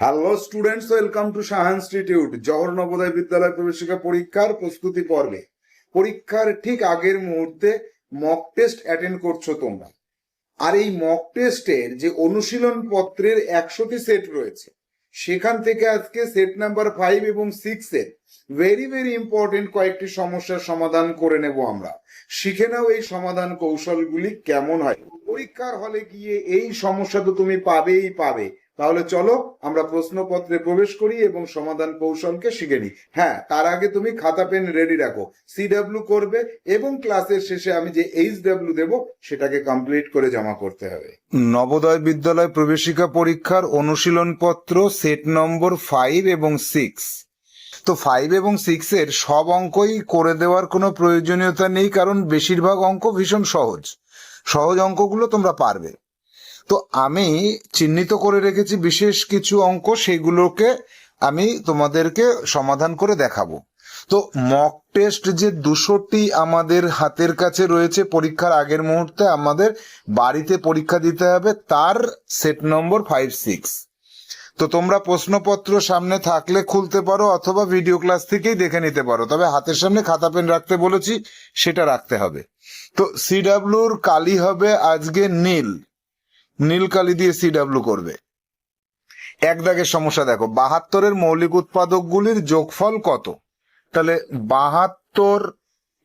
Hello students welcome to Shah institute Jawahar Navodaya Vidyalaya প্রবেশিকা পরীক্ষার প্রস্তুতি পর্বে পরীক্ষার ঠিক আগের মুহূর্তে মক টেস্ট অ্যাটেন্ড করছ তোমরা আর এই মক টেস্টের যে অনুশীলন পত্রের একশোটি সেট রয়েছে সেখান থেকে আজকে সেট নাম্বার ফাইভ এবং সিক্স এর ভেরি ভেরি ইম্পর্টেন্ট কয়েকটি সমস্যার সমাধান করে নেব আমরা শিখে নাও এই সমাধান কৌশলগুলি কেমন হয় পরীক্ষার হলে গিয়ে এই সমস্যা তো তুমি পাবেই পাবে তাহলে চলো আমরা প্রশ্নপত্রে প্রবেশ করি এবং সমাধান কৌশলকে শিখে নিই। হ্যাঁ তার আগে তুমি খাতা, পেন রেডি রাখো। সিডাব্লিউ করবে এবং ক্লাসের শেষে আমি যে এইচ ডাব্লিউ দেবো, সেটাকে কমপ্লিট করে জমা করতে হবে। নবোদয় বিদ্যালয় প্রবেশিকা পরীক্ষার অনুশীলন পত্র সেট নম্বর ফাইভ এবং সিক্স তো ফাইভ এবং সিক্স এর সব অঙ্কই করে দেওয়ার কোনো প্রয়োজনীয়তা নেই, কারণ বেশিরভাগ অঙ্ক ভীষণ সহজ। সহজ অঙ্কগুলো তোমরা পারবে। তো আমি চিহ্নিত করে রেখেছি বিশেষ কিছু অঙ্ক, সেগুলোকে আমি তোমাদেরকে সমাধান করে দেখাবো। তো মক টেস্ট যে দুশোটি আমাদের হাতের কাছে রয়েছে পরীক্ষার আগের মুহূর্তে, আমাদের বাড়িতে পরীক্ষা দিতে হবে, তার সেট নম্বর ফাইভ সিক্স তো তোমরা প্রশ্নপত্র সামনে থাকলে খুলতে পারো অথবা ভিডিও ক্লাস থেকেই দেখে নিতে পারো। তবে হাতের সামনে খাতা পেন রাখতে বলেছি, সেটা রাখতে হবে। তো সিডাব্লিউর কালি হবে আজকে নীল। নীল কালি দিয়ে সিডাব্লিউ করবে। এক দাগের সমস্যা দেখো, বাহাত্তরের মৌলিক উৎপাদকগুলির যোগফল কত? তাহলে বাহাত্তর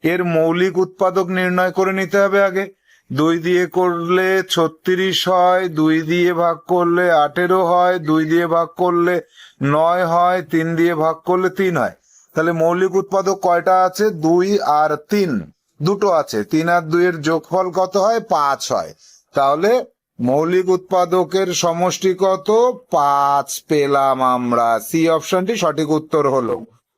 এর মৌলিক উৎপাদক নির্ণয় করে নিতে হবে আগে। দুই দিয়ে করলে ছত্রিশ হয়, দুই দিয়ে ভাগ করলে আঠেরো হয়, দুই দিয়ে ভাগ করলে নয় হয়, তিন দিয়ে ভাগ করলে তিন হয়। তাহলে মৌলিক উৎপাদক কয়টা আছে? দুই আর তিন, দুটো আছে। তিন আর দুইয়ের যোগফল কত হয়? পাঁচ হয়। তাহলে মৌলিক উৎপাদকের সমষ্টি কত? পাঁচ। পেলাম আমরা। সি অপশনটি সঠিক উত্তর হলো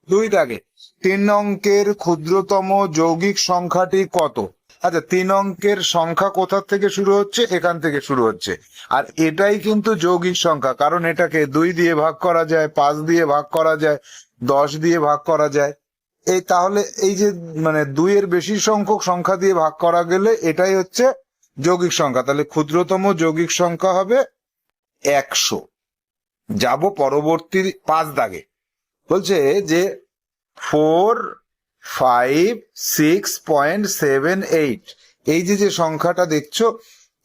দুই দাগে। তিন অঙ্কের ক্ষুদ্রতম যৌগিক সংখ্যাটি কত? আচ্ছা তিন অঙ্কের সংখ্যা কোথা থেকে শুরু হচ্ছে? এখান থেকে শুরু হচ্ছে। আর এটাই কিন্তু যৌগিক সংখ্যা, কারণ এটাকে দুই দিয়ে ভাগ করা যায়, পাঁচ দিয়ে ভাগ করা যায়, দশ দিয়ে ভাগ করা যায়। এই তাহলে এই যে মানে দুইয়ের বেশি সংখ্যক সংখ্যা দিয়ে ভাগ করা গেলে এটাই হচ্ছে যৌগিক সংখ্যা, তাহলে ক্ষুদ্রতম যৌগিক সংখ্যা হবে একশো। যাব পরবর্তী পাঁচ দাগে। বলছে যে four, five, six point seven eight, এই যে যে সংখ্যাটা দেখছ,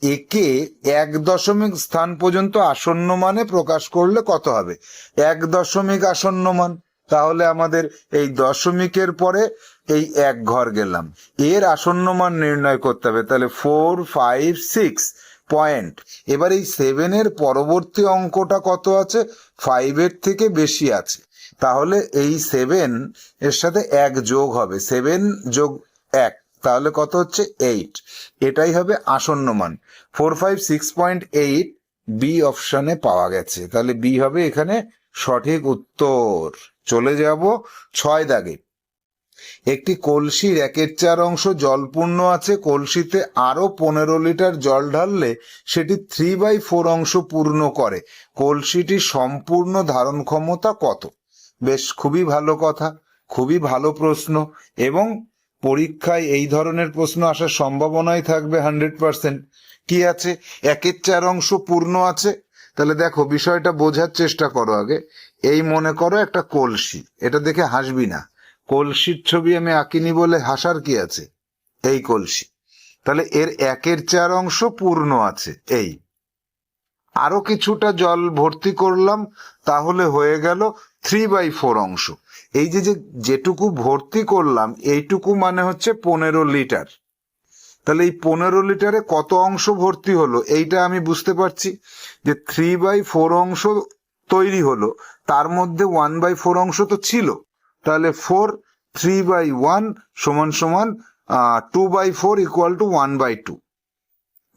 একে এক দশমিক স্থান পর্যন্ত আসন্ন মানে প্রকাশ করলে কত হবে? এক দশমিক আসন্ন মান। তাহলে আমাদের এই দশমিকের পরে এই এক ঘর গেলাম। এর আসন্ন মান নির্ণয় করতে হবে। তাহলে ফোর ফাইভ সিক্স পয়েন্ট এবার এই সেভেনের পরবর্তী অঙ্কটা কত আছে? ফাইভের থেকে বেশি আছে। তাহলে এই সেভেন এর সাথে এক যোগ হবে। সেভেন যোগ এক, তাহলে কত হচ্ছে? এইট এটাই হবে আসন্ন মান। Four five six point eight B অপশনে পাওয়া গেছে। তাহলে বি হবে এখানে সঠিক উত্তর। চলে যাব ছয় দাগে। একটি কলসির একের চার অংশ জলপূর্ণ আছে, কলসিতে আরও পনেরো লিটার জল ঢাললে সেটি থ্রি বাই ফোর অংশ পূর্ণ করে। কলসিটির সম্পূর্ণ ধারণ ক্ষমতা কত? বেশ, খুবই ভালো কথা, খুবই ভালো প্রশ্ন এবং পরীক্ষায় এই ধরনের প্রশ্ন আসার সম্ভাবনাই থাকবে হান্ড্রেড পার্সেন্ট কি আছে? একের চার অংশ পূর্ণ আছে তাহলে দেখো, বিষয়টা বোঝার চেষ্টা করো আগে। এই মনে করো একটা কলসি, এটা দেখে হাসবি না। কলসির ছবি আমি আঁকিনি বলে হাসার কি আছে? এই কলসি। তাহলে এর একের চার অংশ পূর্ণ আছে, এই। আরও কিছুটা জল ভর্তি করলাম, তাহলে হয়ে গেল থ্রি বাই ফোর অংশ। এই যে যেটুকু ভর্তি করলাম, এইটুকু মানে হচ্ছে পনেরো লিটার। তাহলে এই পনেরো লিটারে কত অংশ ভর্তি হলো? এইটা আমি বুঝতে পারছি যে থ্রি বাই ফোর অংশ তৈরি হলো, তার মধ্যে ওয়ান বাই ফোর অংশ তো ছিল। তাহলে ফোর থ্রি বাই ওয়ান সমান সমান two by four equal to one by two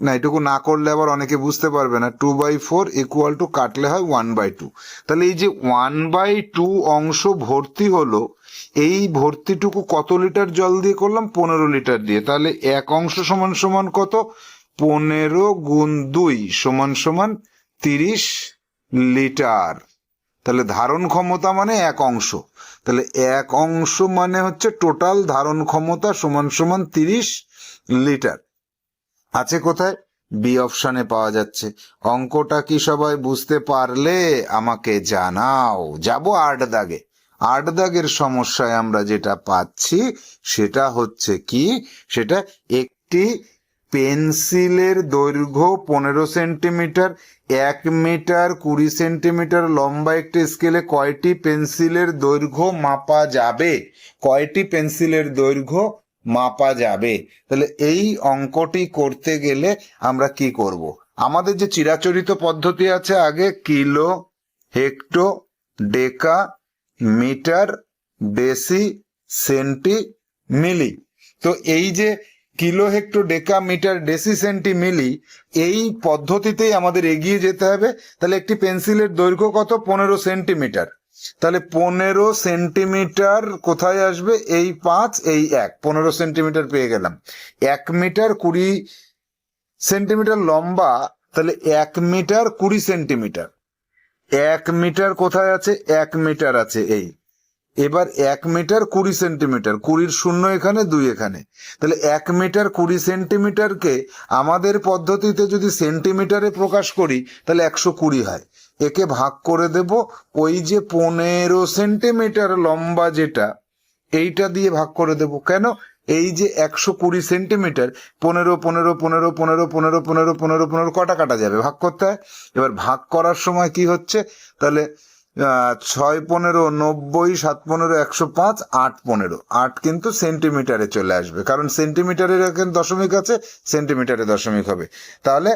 না, এটুকু না করলে আবার অনেকে বুঝতে পারবে না। Two by four equal to কাটলে হয় ওয়ান বাই টু তাহলে এই যে ওয়ান বাই টু অংশ ভর্তি হলো, এই ভর্তিটুকু কত লিটার জল দিয়ে করলাম? পনেরো লিটার দিয়ে। তাহলে এক অংশ সমান সমান কত? পনেরো গুণ দুই সমান সমান তিরিশ লিটার। তাহলে ধারণ ক্ষমতা মানে এক অংশ। তাহলে এক অংশ মানে হচ্ছে টোটাল ধারণ ক্ষমতা সমান সমান তিরিশ লিটার। আছে কোথায়? বি অপশানে পাওয়া যাচ্ছে। অঙ্কটা কি সবাই বুঝতে পারলে আমাকে জানাও। যাব আট দাগে আট দাগের সমস্যায় আমরা যেটা পাচ্ছি সেটা হচ্ছে কি? সেটা একটি পেন্সিলের দৈর্ঘ্য পনেরো সেন্টিমিটার, এক মিটার কুড়ি সেন্টিমিটার লম্বা একটি স্কেলে কয়টি পেন্সিলের দৈর্ঘ্য মাপা যাবে? কয়টি পেন্সিলের দৈর্ঘ্য? মাপা যাবে। তাহলে এই অঙ্কটি করতে গেলে আমরা কি করব? আমাদের যে চিরাচরিত পদ্ধতি আছে আগে kilo, hecto, deca, metre, deci, centi, milli. তো এই যে kilo, hecto, deca, metre, deci, centi, milli, এই পদ্ধতিতেই আমাদের এগিয়ে যেতে হবে। তাহলে একটি পেন্সিলের দৈর্ঘ্য কত? পনেরো সেন্টিমিটার। তাহলে পনেরো সেন্টিমিটার কোথায় আসবে? এই পাঁচ, এই এক। পনেরো সেন্টিমিটার পেয়ে গেলাম। এক মিটার কুড়ি সেন্টিমিটার লম্বা, তাহলে এক মিটার কুড়ি সেন্টিমিটার। এক মিটার কোথায় আছে? এক মিটার আছে এই। এবার এক মিটার কুড়ি সেন্টিমিটার। কুড়ির শূন্য এখানে, দুই এখানে। তাহলে এক মিটার কুড়ি সেন্টিমিটারকে আমাদের পদ্ধতিতে যদি সেন্টিমিটারে প্রকাশ করি, তাহলে একশো কুড়ি হয়। একে ভাগ করে দেব। ওই যে পনেরো সেন্টিমিটার লম্বা যেটা, এইটা দিয়ে ভাগ করে দেব। কেন? এই যে একশো কুড়ি সেন্টিমিটার, পনেরো পনেরো পনেরো পনেরো পনেরো পনেরো পনেরো পনেরো, কটা কাটা যাবে? ভাগ করতে হয়? এবার ভাগ করার সময় কি হচ্ছে? তাহলে ছয় পনেরো, নব্বই, সাত পনেরো, একশো পাঁচ, আট পনেরো। আট কিন্তু সেন্টিমিটারে চলে আসবে। কারণ সেন্টিমিটারের দশমিক আছে, সেন্টিমিটারে দশমিক হবে। তাহলে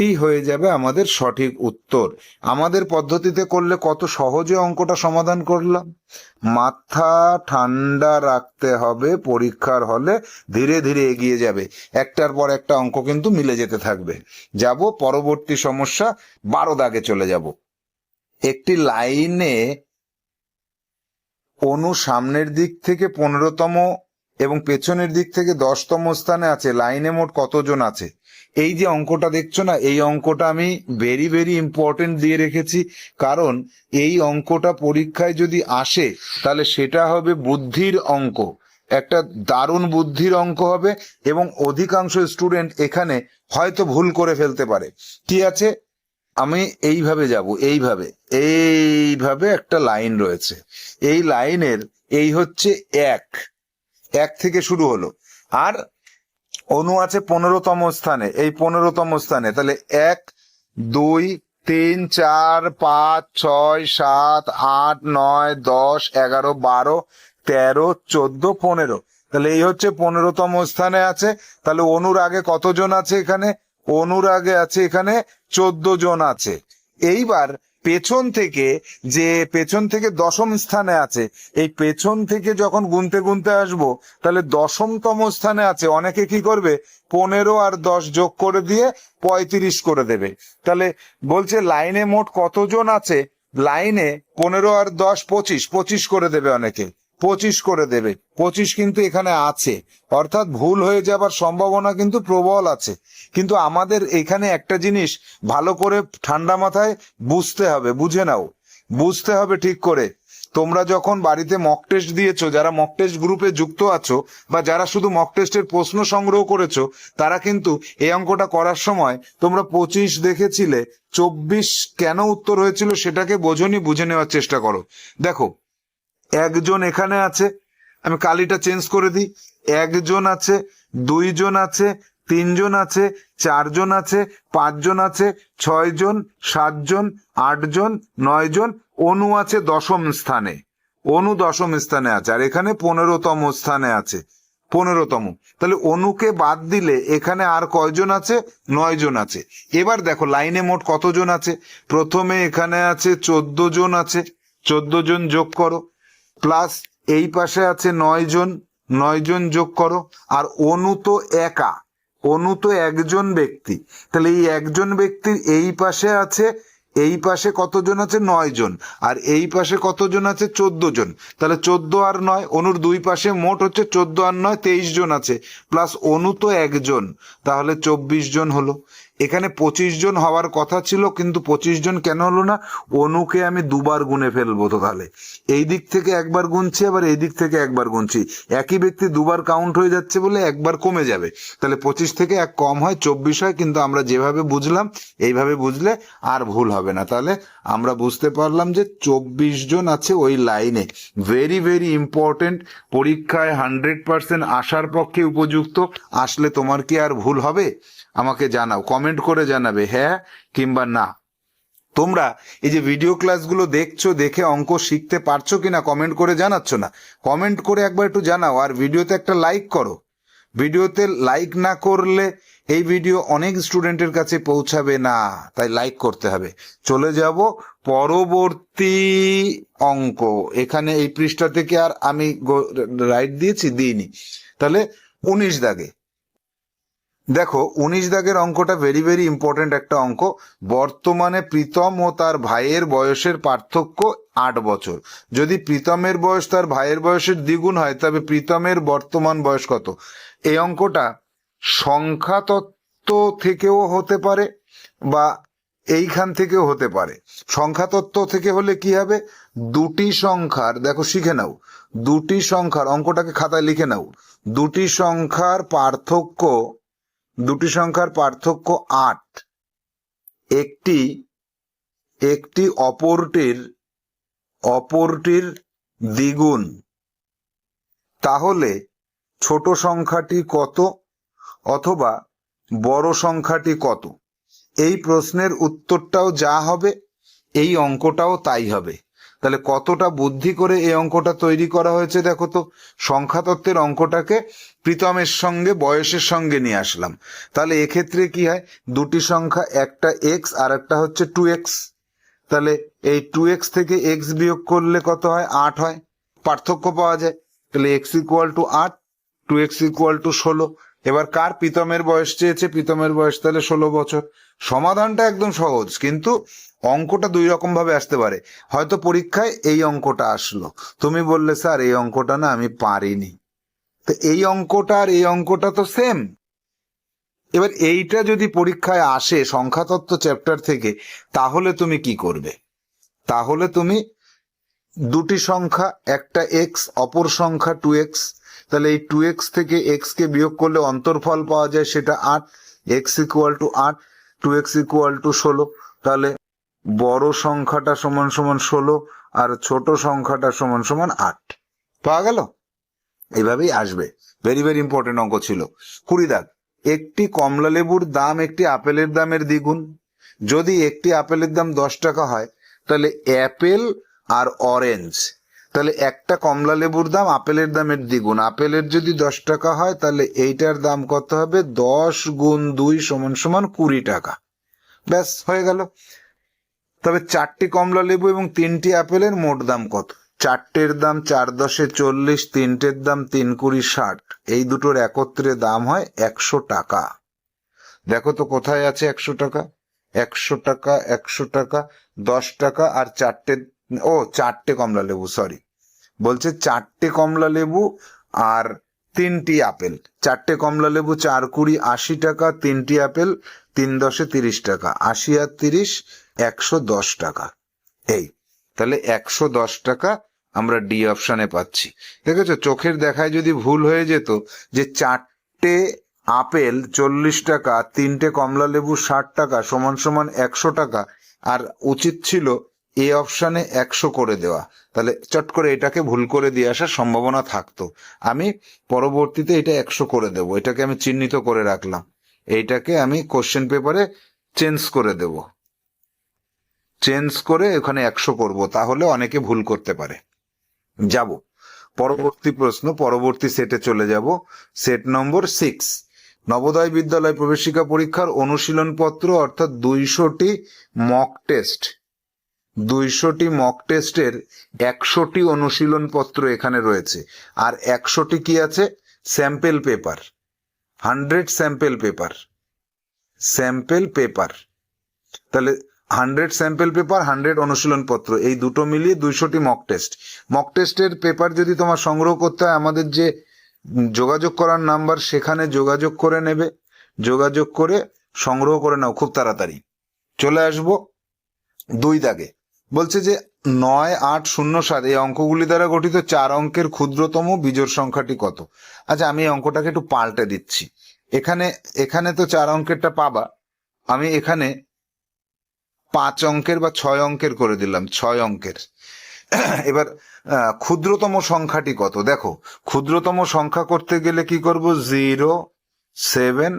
আটটি হয়ে যাবে আমাদের সঠিক উত্তর। আমাদের পদ্ধতিতে করলে কত সহজে অঙ্কটা সমাধান করলাম? মাথা ঠান্ডা রাখতে হবে, পরীক্ষার হলে ধীরে ধীরে এগিয়ে যাবে। একটার পর একটা অঙ্ক কিন্তু মিলে যেতে থাকবে। যাব, পরবর্তী সমস্যা, বারো দাগে চলে যাব। একটি লাইনে অনু সামনের দিক থেকে পনেরোতম এবং পেছনের দিক থেকে দশতম স্থানে আছে, লাইনে মোট কতজন আছে? এই যে অঙ্কটা দেখছ না, এই অঙ্কটা আমি ভেরি ভেরি ইম্পর্টেন্ট দিয়ে রেখেছি, কারণ এই অঙ্কটা পরীক্ষায় যদি আসে, তাহলে সেটা হবে বুদ্ধির অঙ্ক। একটা দারুণ বুদ্ধির অঙ্ক হবে এবং অধিকাংশ স্টুডেন্ট এখানে হয়তো ভুল করে ফেলতে পারে। কি আছে? আমি এইভাবে যাব, এইভাবে এইভাবে একটা লাইন রয়েছে। এই লাইনের এই হচ্ছে এক। এক থেকে শুরু হলো। আর অনু আছে পনেরোতম স্থানে। এই পনেরোতম স্থানে। তাহলে এক, দুই, তিন, চার, পাঁচ, ছয়, সাত, আট, নয়, দশ, এগারো, বারো, তেরো, চোদ্দ, পনেরো। তাহলে এই হচ্ছে পনেরোতম স্থানে আছে। তাহলে অনুর আগে কতজন আছে এখানে? অনুর আগে আছে এখানে চোদ্দ জন আছে। এইবার পেছন থেকে যে পেছন থেকে দশম স্থানে আছে, এই পেছন থেকে যখন গুনতে গুনতে আসব, তাহলে দশমতম স্থানে আছে। অনেকে কি করবে? পনেরো আর দশ যোগ করে দিয়ে পঁয়ত্রিশ করে দেবে। তাহলে বলছে লাইনে মোট কতজন আছে? লাইনে পনেরো আর দশ পঁচিশ পঁচিশ করে দেবে অনেকে। পঁচিশ করে দেবে। পঁচিশ কিন্তু এখানে আছে। অর্থাৎ ভুল হয়ে যাবার সম্ভাবনা কিন্তু প্রবল আছে। কিন্তু আমাদের এখানে একটা জিনিস ভালো করে ঠান্ডা মাথায় বুঝতে হবে, বুঝে নাও। বুঝতে হবে ঠিক করে। তোমরা যখন বাড়িতে মক টেস্ট দিয়েছ, যারা মক টেস্ট গ্রুপে যুক্ত আছো, বা যারা শুধু মক টেস্টের প্রশ্ন সংগ্রহ করেছ, তারা কিন্তু এই অঙ্কটা করার সময় তোমরা পঁচিশ দেখেছিলে, চব্বিশ কেন উত্তর হয়েছিল সেটাকে বোঝনি, বুঝে নেওয়ার চেষ্টা করো। দেখো একজন এখানে আছে, আমি কালিটা চেঞ্জ করে দিই। একজন আছে, দুইজন আছে, তিনজন আছে, চারজন আছে, পাঁচজন আছে, ছয়জন, সাতজন, আটজন, নয়জন, অনু আছে দশম স্থানে। অনু দশম স্থানে আছে, আর এখানে পনেরোতম স্থানে আছে। পনেরোতম। তাহলে অনুকে বাদ দিলে এখানে আর কয়জন আছে? নয় জন আছে। এবার দেখো, লাইনে মোট কতজন আছে? প্রথমে এখানে আছে চোদ্দ জন আছে। চোদ্দ জন যোগ করো। প্লাস এই পাশে আছে নয় জন নয় জন যোগ করো, আর অনু তো একা, অনু তো একজন ব্যক্তি। তাহলে এই একজন ব্যক্তির এই পাশে আছে, এই পাশে কতজন আছে? নয় জন, আর এই পাশে কতজন আছে? চোদ্দ জন। তাহলে চোদ্দ আর নয়, অনুর দুই পাশে মোট হচ্ছে চোদ্দ আর নয়, তেইশ জন আছে, প্লাস অনু তো একজন। তাহলে চব্বিশ জন হলো। এখানে পঁচিশ জন হওয়ার কথা ছিল, কিন্তু পঁচিশ জন কেন হলো না? অনুকে আমি দুবার গুনে ফেলব তো তাহলে। এই দিক থেকে একবার গুনছি, আবার এই দিক থেকে একবার গুনছি। একই ব্যক্তি দুবার কাউন্ট হয়ে যাচ্ছে বলে একবার কমে যাবে। তাহলে পঁচিশ থেকে এক কম হয়, চব্বিশ হয়, কিন্তু আমরা যেভাবে বুঝলাম, এইভাবে বুঝলে আর ভুল হবে না। তাহলে আমরা বুঝতে পারলাম যে চব্বিশ জন আছে ওই লাইনে। ভেরি ভেরি ইম্পর্টেন্ট পরীক্ষায় হান্ড্রেড পার্সেন্ট আসার পক্ষে উপযুক্ত। আসলে তোমার কি আর ভুল হবে? আমাকে জানাও কমেন্ট করে জানাবে হ্যাঁ কিংবা না। তোমরা এই যে ভিডিও ক্লাসগুলো দেখছ, দেখে অঙ্ক শিখতে পারছ কিনা কমেন্ট করে জানাচ্ছ না? কমেন্ট করে একবার একটু জানাও আর ভিডিওতে একটা লাইক করো। ভিডিওতে লাইক না করলে এই ভিডিও অনেক স্টুডেন্টের কাছে পৌঁছাবে না, তাই লাইক করতে হবে। চলে যাব পরবর্তী অঙ্ক। এখানে এই পৃষ্ঠা থেকে আর আমি রাইট দিয়েছি, দিইনি। তাহলে উনিশ দাগে। দেখো, উনিশ দাগের অঙ্কটা ভেরি ভেরি ইম্পর্টেন্ট একটা অঙ্ক। বর্তমানে প্রীতম ও তার ভাইয়ের বয়সের পার্থক্য আট বছর। যদি প্রীতমের বয়স তার ভাইয়ের বয়সের দ্বিগুণ হয়, তবে প্রীতমের বর্তমান বয়স কত? এই অঙ্কটা সংখ্যাতত্ত্ব থেকেও হতে পারে বা এইখান থেকেও হতে পারে। সংখ্যাতত্ত্ব থেকে হলে কি হবে? দুটি সংখ্যার, দেখো, শিখে নাও। দুটি সংখ্যার, অঙ্কটাকে খাতায় লিখে নাও। দুটি সংখ্যার পার্থক্য দুটি সংখ্যার পার্থক্য আট। একটি একটি অপরটির অপরটির দ্বিগুণ। তাহলে ছোট সংখ্যাটি কত অথবা বড় সংখ্যাটি কত? এই প্রশ্নের উত্তরটাও যা হবে, এই অঙ্কটাও তাই হবে। তাহলে কতটা বুদ্ধি করে এই অঙ্কটা তৈরি করা হয়েছে দেখো তো? সংখ্যাতত্ত্বের অঙ্কটাকে প্রীতমের সঙ্গে বয়সের সঙ্গে নিয়ে আসলাম। তাহলে এক্ষেত্রে কি হয়? দুটি সংখ্যা, একটা এক্স আর একটা হচ্ছে টু এক্স তাহলে এই টু এক্স থেকে এক্স বিয়োগ করলে কত হয়? আট হয়। পার্থক্য পাওয়া যায়। তাহলে এক্স ইকুয়াল টু আট টু এক্স ইকুয়াল টু ষোলো। এবার কার প্রীতমের বয়স চেয়েছে? প্রীতমের বয়স তাহলে ষোলো বছর। সমাধানটা একদম সহজ, কিন্তু অঙ্কটা দুই রকম ভাবে আসতে পারে। হয়তো পরীক্ষায় এই অঙ্কটা আসলো। তুমি বললে, স্যার, এই অঙ্কটা না আমি পারিনি। তো এই অঙ্কটা আর এই অঙ্কটা তো সেম এবার এইটা যদি পরীক্ষায় আসে সংখ্যাতত্ত্ব চ্যাপ্টার থেকে, তাহলে তুমি কি করবে? তাহলে তুমি দুটি সংখ্যা, একটা এক্স অপর সংখ্যা টু এক্স তাহলে এই টু এক্স থেকে এক্স কে বিয়োগ করলে অন্তর্ফল পাওয়া যায় সেটা আট এক্স ইকুয়াল টু আট টু এক্স ইকুয়াল টু ষোলো। তাহলে বড় সংখ্যাটা সমান সমান ষোলো আর ছোট সংখ্যাটা সমান সমান আট। পাওয়া গেল? এইভাবেই আসবে। ভেরি ভেরি ইম্পর্টেন্ট অঙ্ক ছিল। কুড়ি দাগ, একটি কমলা লেবুর দাম একটি আপেলের দামের দ্বিগুণ। যদি একটি আপেলের দাম দশ টাকা হয়, তাহলে অ্যাপেল আর অরেঞ্জ। তাহলে একটা কমলা লেবুর দাম, আপেলের দামের দ্বিগুণ। আপেলের যদি দশ টাকা হয়, তাহলে এইটার দাম কত হবে? দশ গুণ দুই সমান সমান কুড়ি টাকা। ব্যাস, হয়ে গেল। তবে চারটি কমলা লেবু এবং তিনটি আপেলের মোট দাম কত? চারটের দাম চার দশে চল্লিশ, তিনটের দাম তিন কুড়ি ষাট। এই দুটোর একত্রে দাম হয় একশো টাকা। দেখো তো কোথায় আছে একশো টাকা? একশো টাকা একশো টাকা, দশ টাকা আর চারটে ও, চারটে কমলা লেবু সরি বলছে চারটে কমলা লেবু আর তিনটি আপেল। চারটে কমলা লেবু, চার কুড়ি, আশি টাকা, তিনটি আপেল, তিন দশে তিরিশ টাকা, আশি আর তিরিশ, একশো দশ টাকা। এই, তাহলে একশো দশ টাকা আমরা ডি অপশনে পাচ্ছি। দেখেছ, চোখের দেখায় যদি ভুল হয়ে যেত যে চারটে আপেল চল্লিশ টাকা, তিনটে কমলা লেবু ষাট টাকা, সমান সমান একশো টাকা, আর উচিত ছিল এ অপশানে একশো করে দেওয়া। তাহলে চট করে এটাকে ভুল করে দিয়ে আসার সম্ভাবনা থাকতো। আমি পরবর্তীতে এটা একশো করে দেব। এটাকে আমি চিহ্নিত করে রাখলাম। এইটাকে আমি কোশ্চেন পেপারে চেঞ্জ করে দেব। চেঞ্জ করে ওখানে একশো করব। তাহলে অনেকে ভুল করতে পারে। যাব। পরবর্তী প্রশ্ন, পরবর্তী সেটে চলে যাব। Set number six Navodaya Vidyalaya প্রবেশিকা পরীক্ষার অনুশীলন পত্র অর্থাৎ দুইশোটি মক টেস্ট দুইশোটি মক টেস্টের একশোটি অনুশীলন পত্র এখানে রয়েছে। আর একশোটি কি আছে? Sample paper hundred sample paper sample paper তাহলে হান্ড্রেড স্যাম্পেল পেপার হান্ড্রেড অনুশীলন পত্র এই দুটো মিলিয়ে দুইশোটি মক টেস্ট মক টেস্টের পেপার যদি তোমার সংগ্রহ করতে হয়, আমাদের যে যোগাযোগ করার নাম্বার, সেখানে যোগাযোগ করে নেবে। যোগাযোগ করে সংগ্রহ করে নাও খুব তাড়াতাড়ি। চলে আসব দুই দাগে। বলছে যে নয় আট শূন্য সাত, এই অঙ্কগুলি দ্বারা গঠিত চার অঙ্কের ক্ষুদ্রতম বিজোড় সংখ্যাটি কত? আচ্ছা আমি এই অঙ্কটাকে একটু পাল্টে দিচ্ছি। এখানে এখানে তো চার অঙ্কেরটা পাবা। আমি এখানে পাঁচ অঙ্কের বা ছয় অঙ্কের করে দিলাম, ছয় অঙ্কের। এবার ক্ষুদ্রতম সংখ্যাটি কত? দেখো, ক্ষুদ্রতম সংখ্যা করতে গেলে কি করব? Zero, seven,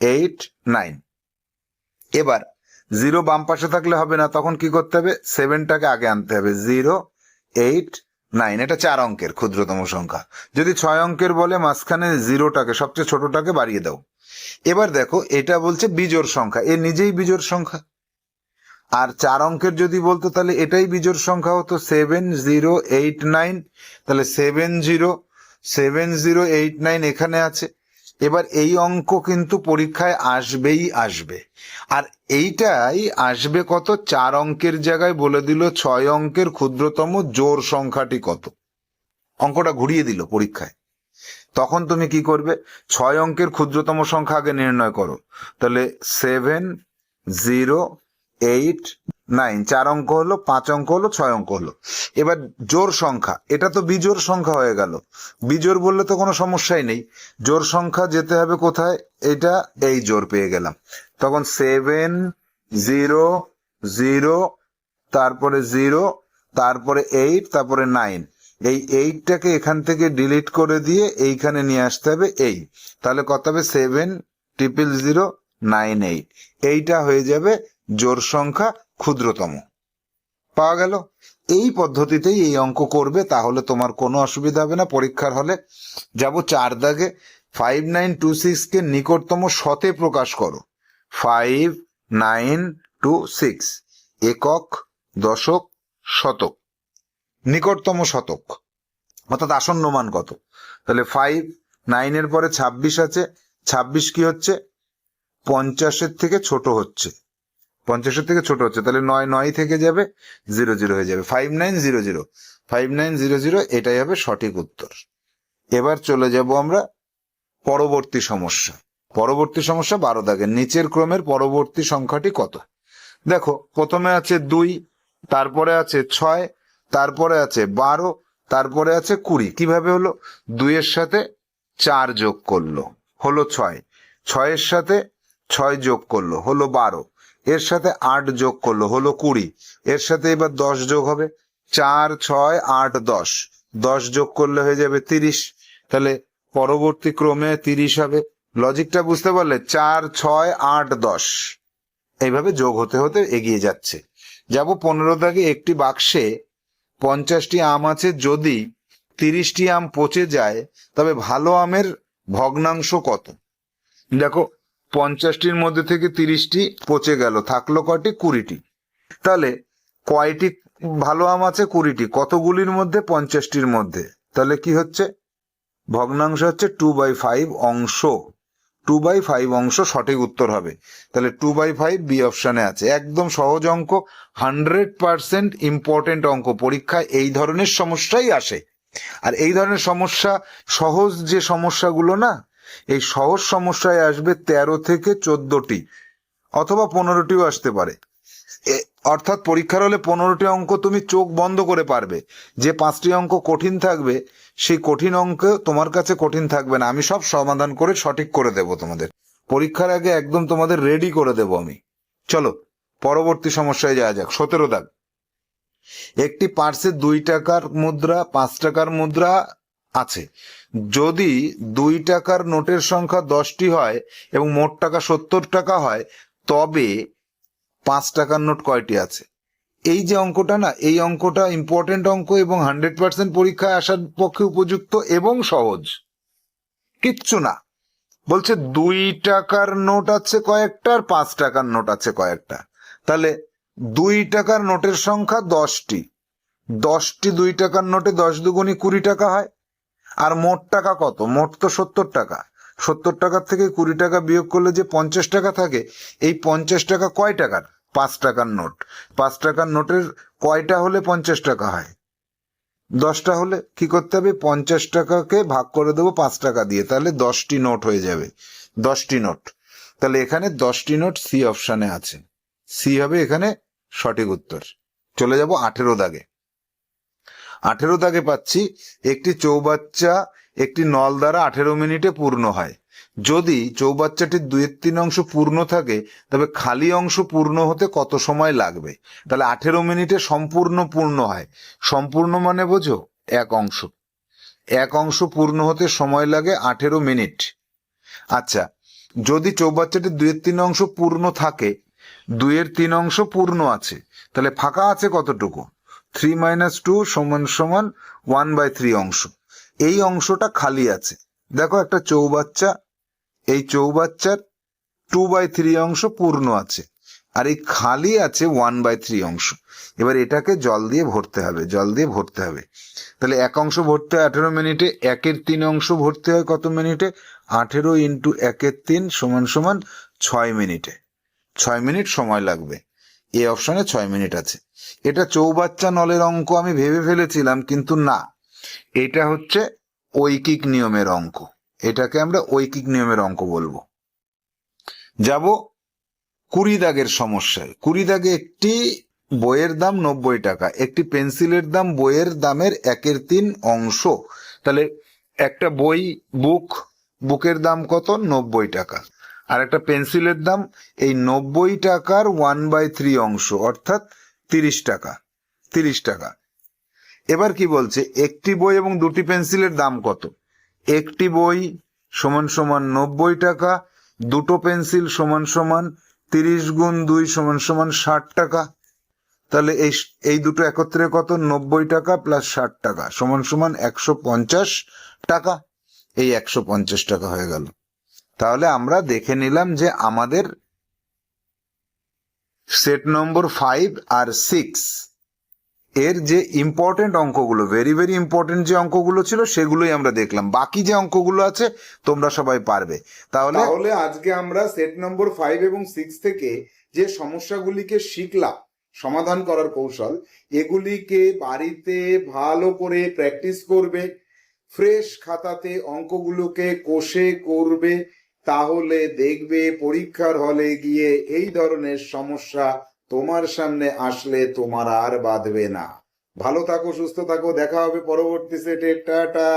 eight, nine. এবার জিরো বাম পাশে থাকলে হবে না, তখন কি করতে হবে? সেভেনটাকে আগে আনতে হবে। জিরো, এইট, নাইন, এটা চার অঙ্কের ক্ষুদ্রতম সংখ্যা। যদি ছয় অঙ্কের বলে মাঝখানে জিরোটাকে, সবচেয়ে ছোটটাকে বাড়িয়ে দাও। এবার দেখো, এটা বলছে বিজোর সংখ্যা। এ নিজেই বিজোর সংখ্যা। আর চার অঙ্কের যদি বলতো, তাহলে এটাই বিজোর সংখ্যা হতো। সেভেন, জিরো, এইট, নাইন, তাহলে seven, zero seven, zero, eight, nine এখানে আছে। এবার এই অঙ্ক কিন্তু পরীক্ষায় আসবেই আসবে। আর এইটাই আসবে কত? চার অঙ্কের জায়গায় বলে দিল ছয় অঙ্কের ক্ষুদ্রতম জোর সংখ্যাটি কত? অঙ্কটা ঘুরিয়ে দিল পরীক্ষায়। তখন তুমি কি করবে? ছয় অঙ্কের ক্ষুদ্রতম সংখ্যা আগে নির্ণয় করো। তাহলে সেভেন জিরো এইট নাইন, চার অঙ্ক হলো, পাঁচ অঙ্ক হলো, ছয় অঙ্ক হলো। এবার জোর সংখ্যা, এটা তো বিজোর সংখ্যা হয়ে গেল। বিজোর বললে তো কোনো সমস্যাই নেই। জোর সংখ্যা যেতে হবে কোথায়? এটা এই জোর পেয়ে গেলাম। তখন সেভেন, জিরো জিরো, তারপরে জিরো, তারপরে এইট, তারপরে নাইন। এই এইটটাকে এখান থেকে ডিলিট করে দিয়ে এইখানে নিয়ে আসতে হবে এই। তাহলে কত হবে? Seven, triple zero, nine eight. এইটা হয়ে যাবে জোর সংখ্যা ক্ষুদ্রতম। পাওয়া গেল। এই পদ্ধতিতেই এই অঙ্ক করবে, তাহলে তোমার কোনো অসুবিধা হবে না। পরীক্ষার হলে যাব চার দাগে। ফাইভ নাইন টু সিক্স কে নিকটতম শতে প্রকাশ করো। ফাইভ নাইন টু সিক্স একক দশক শতক। নিকটতম শতক। অর্থাৎ আসন্ন মান কত? তাহলে ফাইভ নাইনের পরে ছাব্বিশ আছে। ছাব্বিশ কি হচ্ছে? পঞ্চাশের থেকে ছোট হচ্ছে। পঞ্চাশের থেকে ছোট হচ্ছে, তাহলে নয় নয় থেকে যাবে, জিরো জিরো হয়ে যাবে। Five nine zero zero five nine zero zero এটাই হবে সঠিক উত্তর। এবার চলে যাব আমরা পরবর্তী সমস্যা। পরবর্তী সমস্যা বারো দাগের। নিচের ক্রমের পরবর্তী সংখ্যাটি কত? দেখো, প্রথমে আছে দুই, তারপরে আছে ছয়, তারপরে আছে বারো, তারপরে আছে কুড়ি। কীভাবে হলো? দুইয়ের সাথে চার যোগ করল। হলো ছয়। ছয়ের সাথে ছয় যোগ করল। হলো বারো। এর সাথে আট যোগ করল, হলো কুড়ি। এর সাথে এবার দশ যোগ হবে, চার, ছয়, আট, দশ। দশ যোগ করলে হয়ে যাবে তিরিশ। তাহলে পরবর্তী ক্রমে তিরিশ হবে। লজিকটা বুঝতে পারলে চার, ছয়, আট, দশ। এইভাবে যোগ হতে হতে এগিয়ে যাচ্ছে। যাব পনেরো দাগে একটি বাক্সে পঞ্চাশটি আম আছে, যদি তিরিশটি আম পচে যায়, তবে ভালো আমের ভগ্নাংশ কত? দেখো পঞ্চাশটির মধ্যে থেকে তিরিশটি পচে গেল, থাকল কয়টি? কুড়িটি। তাহলে কয়টি ভালো আম আছে, কুড়িটি। কতগুলির মধ্যে? পঞ্চাশটির মধ্যে। তাহলে কি হচ্ছে? ভগ্নাংশ হচ্ছে টু বাই ফাইভ অংশ। টু বাই ফাইভ অংশ সঠিক উত্তর হবে। তাহলে টু বাই ফাইভ বি অপশনে আছে। একদম সহজ অঙ্ক হান্ড্রেড পার্সেন্ট ইম্পর্টেন্ট অঙ্ক। পরীক্ষায় এই ধরনের সমস্যাই আসে। আর এই ধরনের সমস্যা, সহজ যে সমস্যাগুলো না এই সহজ সমস্যায় আসবে তেরো থেকে চোদ্দটি অথবা পনেরোটিও আসতে পারে। অর্থাৎ পরীক্ষার হলে পনেরোটি অঙ্ক তুমি চোখ বন্ধ করে পারবে। যে পাঁচটি অঙ্ক কঠিন থাকবে, সেই কঠিন অঙ্ক তোমার কাছে কঠিন থাকবে না। আমি সব সমাধান করে সঠিক করে দেব তোমাদের। পরীক্ষার আগে একদম তোমাদের রেডি করে দেব আমি। চলো, পরবর্তী সমস্যায় যাওয়া যাক। সতেরো দাগ। একটি পার্সে দুই টাকার মুদ্রা, পাঁচ টাকার মুদ্রা আছে। যদি দুই টাকার নোটের সংখ্যা দশটি হয় এবং মোট টাকা সত্তর টাকা হয়, তবে পাঁচ টাকার নোট কয়টি আছে? এই যে অঙ্কটা না, এই অঙ্কটা ইম্পর্টেন্ট অঙ্ক এবং হান্ড্রেড পার্সেন্ট পরীক্ষায় আসার পক্ষে উপযুক্ত এবং সহজ। কিচ্ছু না। বলছে দুই টাকার নোট আছে কয়েকটা আর পাঁচ টাকার নোট আছে কয়েকটা। তাহলে দুই টাকার নোটের সংখ্যা দশটি। দশটি দুই টাকার নোটে দশ দুগুণি কুড়ি টাকা হয়। আর মোট টাকা কত? মোট তো সত্তর টাকা। সত্তর টাকার থেকে কুড়ি টাকা বিয়োগ করলে যে পঞ্চাশ টাকা থাকে, এই পঞ্চাশ টাকা কয় টাকার? পাঁচ টাকার নোট। পাঁচ টাকার নোটের কয়টা হলে পঞ্চাশ টাকা হয়? দশটা হলে কি করতে হবে? পঞ্চাশ টাকাকে ভাগ করে দেবো পাঁচ টাকা দিয়ে, তাহলে দশটি নোট হয়ে যাবে। দশটি নোট। তাহলে এখানে দশটি নোট সি অপশানে আছে। সি হবে এখানে সঠিক উত্তর। চলে যাব আঠেরো দাগে। আঠেরো দাগে পাচ্ছি। একটি চৌবাচ্চা, একটি নল দ্বারা আঠেরো মিনিটে পূর্ণ হয়। যদি চৌবাচ্চাটির দুই তিন অংশ পূর্ণ থাকে, তবে খালি অংশ পূর্ণ হতে কত সময় লাগবে? তাহলে আঠেরো মিনিটে সম্পূর্ণ পূর্ণ হয়। সম্পূর্ণ মানে বোঝো, এক অংশ। এক অংশ পূর্ণ হতে সময় লাগে আঠেরো মিনিট। আচ্ছা যদি চৌবাচ্চাটির দুইয়ের তিন অংশ পূর্ণ থাকে, দুইয়ের তিন অংশ পূর্ণ আছে, তাহলে ফাঁকা আছে কতটুকু? থ্রি মাইনাস টু সমান সমান ওয়ান বাই থ্রি অংশ। এই অংশটা খালি আছে। দেখো একটা চৌবাচ্চা, এই চৌবাচ্চার টু বাই থ্রি অংশ পূর্ণ আছে। আর এই খালি আছে ওয়ান বাই থ্রি অংশ। এবার এটাকে জল দিয়ে ভরতে হবে, জল দিয়ে ভরতে হবে। তাহলে এক অংশ ভরতে হয় আঠেরো মিনিটে, একের তিন অংশ ভরতে হয় কত মিনিটে? আঠেরো ইন্টু একের তিন সমান সমান ছয় মিনিটে। ছয় মিনিট সময় লাগবে। এই অপশনে ছয় মিনিট আছে। এটা চৌবাচ্চা নলের অঙ্ক আমি ভেবে ফেলেছিলাম, কিন্তু না। এটা হচ্ছে ঐকিক নিয়মের অঙ্ক। এটাকে আমরা ঐকিক নিয়মের অঙ্ক বলব। যাব কুড়ি দাগের সমস্যায়। কুড়ি দাগে একটি বইয়ের দাম নব্বই টাকা, একটি পেন্সিলের দাম বইয়ের দামের একের তিন অংশ। তাহলে একটা বই, বুক, বুকের দাম কত? নব্বই টাকা। আর একটা পেন্সিলের দাম এই নব্বই টাকার ওয়ান বাই থ্রি অংশ, অর্থাৎ তিরিশ টাকা তিরিশ টাকা। এবার কি বলছে? একটি বই এবং দুটি পেন্সিলের দাম কত? একটি বই সমান সমান নব্বই টাকা, দুটো পেন্সিল সমান সমান তিরিশ গুণ দুই সমান সমান ষাট টাকা। তাহলে এই এই দুটো একত্রে কত? নব্বই টাকা প্লাস ষাট টাকা, সমান সমান একশো পঞ্চাশ টাকা। এই একশো পঞ্চাশ টাকা হয়ে গেল। তাহলে আমরা দেখে নিলাম যে আমাদের সেট নম্বর ফাইভ আর সিক্স এর যে ইম্পর্টেন্ট অঙ্কগুলো ভেরি ভেরি ইম্পর্টেন্ট যে অঙ্কগুলো ছিল সেগুলোই আমরা দেখলাম। বাকি যে অঙ্কগুলো আছে তোমরা সবাই পারবে। তাহলে তাহলে আজকে আমরা সেট নম্বর ফাইভ এবং সিক্স থেকে যে সমস্যাগুলিকে শিখলাম, সমাধান করার কৌশল, এগুলিকে বাড়িতে ভালো করে প্র্যাকটিস করবে ফ্রেশ খাতাতে অঙ্কগুলোকে কষে করবে তাহলে দেখবে পরীক্ষার হলে গিয়ে এই ধরনের সমস্যা তোমার সামনে আসলে তোমার আর বাঁধবে না। ভালো থাকো, সুস্থ থাকো, দেখা হবে পরবর্তী সেটে। টাটা।